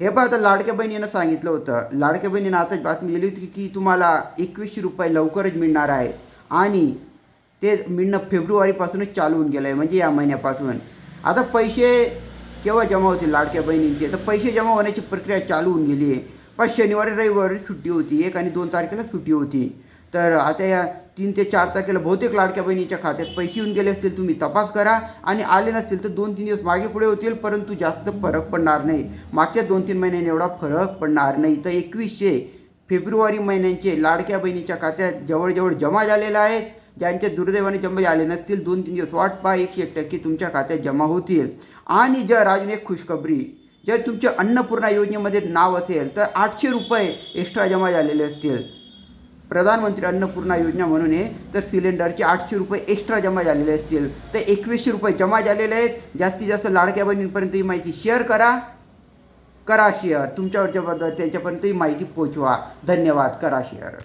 हे पहा आता लाडक्या बहिणीनं सांगितलं होतं. लाडक्या बहिणीनं आताच बातमी दिली होती की तुम्हाला एकवीसशे रुपये लवकरच मिळणार आहे. आणि ते मिळणं फेब्रुवारीपासूनच चालू होऊन गेलं आहे म्हणजे या महिन्यापासून. आता पैसे केव्हा जमा होतील लाडक्या बहिणींचे? तर पैसे जमा होण्याची प्रक्रिया चालू होऊन गेली आहे. पण शनिवारी रविवारी सुट्टी होती. एक आणि दोन तारखेला सुट्टी होती. तर आता या तीन ते चार तारखेला बहुतेक लाडक्या बहिणीच्या खात्यात पैसे येऊन गेले असतील तुम्ही तपास करा. आणि आले नसतील तर दोन तीन दिवस मागे पुढे होतील परंतु जास्त फरक पडणार नाही. मागच्या दोन तीन महिन्यांनी एवढा फरक पडणार नाही. तर एकवीसशे फेब्रुवारी महिन्यांचे लाडक्या बहिणीच्या खात्यात जवळजवळ जमा झालेले आहेत ज्यांच्या दुर्दैवाने जमा आले नसतील दोन तीन दिवस वाट पहा एकशे एक टक्के तुमच्या खात्यात जमा होतील. आणि जर अजून एक खुशखबरी जर तुमच्या अन्नपूर्णा योजनेमध्ये नाव असेल तर आठशे रुपये एक्स्ट्रा जमा झालेले असतील. प्रधानमंत्री अन्नपूर्णा योजना म्हणून आहे तर सिलेंडरचे आठशे रुपये एक्स्ट्रा जमा झालेले असतील. तर एकवीसशे रुपये जमा झालेले आहेत. जास्तीत जास्त लाडक्या बहिणींपर्यंत ही माहिती शेअर करा. करा शेअर तुमच्यावरच्या बद्दल त्यांच्यापर्यंत ही माहिती पोचवा. धन्यवाद. करा शेअर